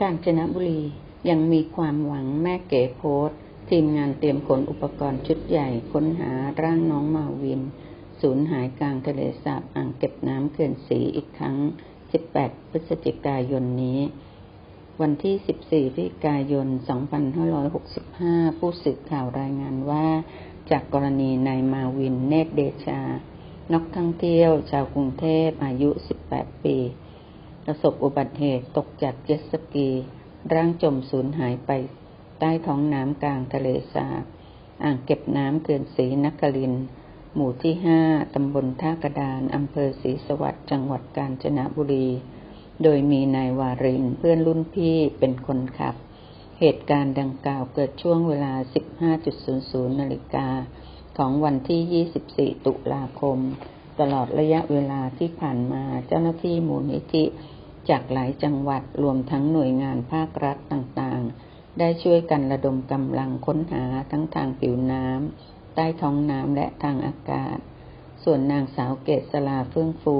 กาญจนบุรียังมีความหวังแม่เก๋โพสทีมงานเตรียมขนอุปกรณ์ชุดใหญ่ค้นหาร่างน้องมาวิน สูญหายกลางทะเลสาบอ่างเก็บน้ำเขื่อนสีอีกครั้ง 18 พฤศจิกายนนี้ วันที่ 14พฤศจิกายน 2565 ผู้สื่อข่าวรายงานว่า จากกรณีนายมาวินเนตรเดชา นักท่องเที่ยวชาวกรุงเทพอายุ 18 ปี ประสบอุบัติเหตุตกจากเจ็ตสกี ร่างจมสูญหายไป ใต้ท้องน้ำกลางทะเลสาบ อ่างเก็บน้ำเกินศรีนคริน หมู่ที่ห้าตำบลท่ากระดานอำเภอศรีสวัสดิ์จังหวัดกาญจนบุรี โดยมีนายวารินเพื่อนรุ่นพี่เป็นคนขับ เหตุการณ์ดังกล่าวเกิดช่วงเวลา 15.00 นาฬิกาของวันที่ 24 ตุลาคม ตลอดระยะเวลาที่ผ่านมาเจ้าหน้าที่มูลนิธิจากหลายจังหวัดรวมทั้งหน่วยงานภาครัฐต่างๆ ได้ช่วยกันระดมกำลังค้นหาทั้งทางผิวน้ำใต้ท้องน้ำและทางอากาศ ส่วนนางสาวเกษลาเฟื่องฟู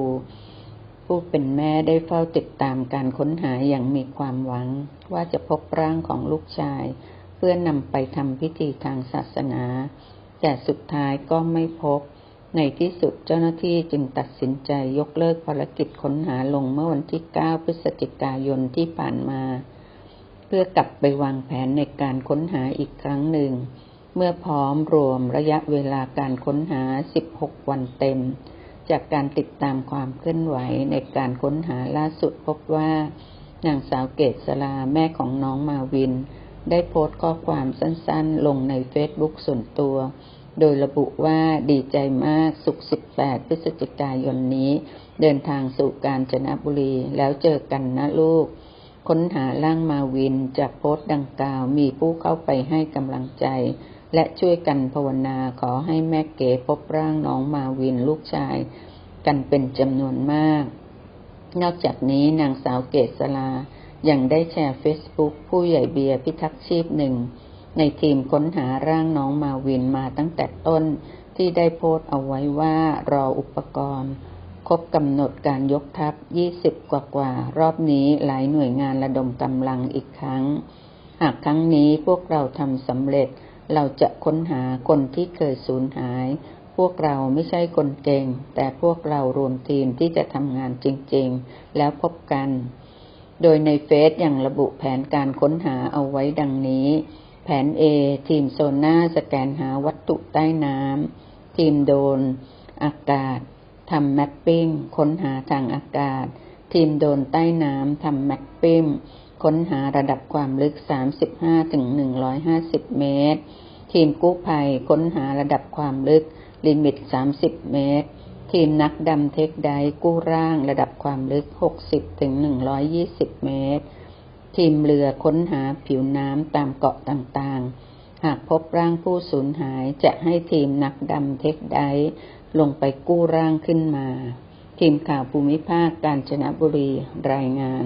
ผู้เป็นแม่ได้เฝ้าติดตามการค้นหาอย่างมีความหวัง ว่าจะพบร่างของลูกชาย เพื่อนำไปทำพิธีทางศาสนา แต่สุดท้ายก็ไม่พบ ในที่สุดเจ้าหน้าที่จึงตัดสินใจยกเลิกภารกิจค้นหาลงเมื่อวันที่ 9 พฤศจิกายนที่ผ่านมา เพื่อกลับไปวางแผนในการค้นหาอีกครั้งหนึ่ง เมื่อพร้อมรวมระยะเวลาการค้นหา 16 วันเต็ม จากการติดตามความเคลื่อนไหวในการค้นหาล่าสุดพบว่านางสาวเกษลาแม่ของน้องมาวิน ได้โพสต์ข้อความสั้นๆ ลงในเฟซบุ๊กส่วนตัว โดยระบุว่าดีใจมากสุข 18 พฤศจิกายนนี้ เดินทางสู่กาญจนบุรีแล้วเจอกันนะลูก ค้นหาร่างมาวินจากโพสต์ดังกล่าวมีผู้เข้าไปให้กำลังใจ และช่วยกันภาวนาขอให้แม่เก๋พบร่างน้องมาวินลูกชาย กันเป็นจำนวนมาก นอกจากนี้นางสาวเกษลายังได้แชร์เฟซบุ๊กผู้ใหญ่เบียร์พิทักษ์ชีพหนึ่ง ในทีมค้นหาร่างน้องมาวินมาตั้งแต่ต้นที่ได้โพสต์เอาไว้ว่ารออุปกรณ์ ครบกำหนดการยกทัพ 20 กว่ากว่า รอบนี้หลายหน่วยงานระดมกำลังอีกครั้ง หากครั้งนี้พวกเราทำสำเร็จ เราจะค้นหาคนที่เคยสูญหาย พวกเราไม่ใช่คนเก่ง แต่พวกเรารวมทีมที่จะทำงานจริง ๆ แล้วพบกัน โดยในเฟซอยังระบุแผนการค้นหาเอาไว้ดังนี้ แผน A ทีมโซน่าสแกนหาวัตถุใต้น้ำ ทีมโดน อากาศทำแมปปิ้ง ค้นหาทางอากาศ ทีมโดนใต้น้ำทำแมปปิ้ง ค้นหาระดับความลึก 35-150 เมตร ทีมกู้ภัยค้นหาระดับความลึก ลิมิต 30 เมตร ทีมนักดำเทคไดกู้ร่างระดับความลึก 60-120 เมตร ทีมเรือค้นหาผิวน้ำตามเกาะต่างๆ หากพบร่างผู้สูญหายจะให้ทีมนักดำเทคไดลงไปกู้ร่างขึ้นมา ทีมข่าวภูมิภาคกาญจนบุรีรายงาน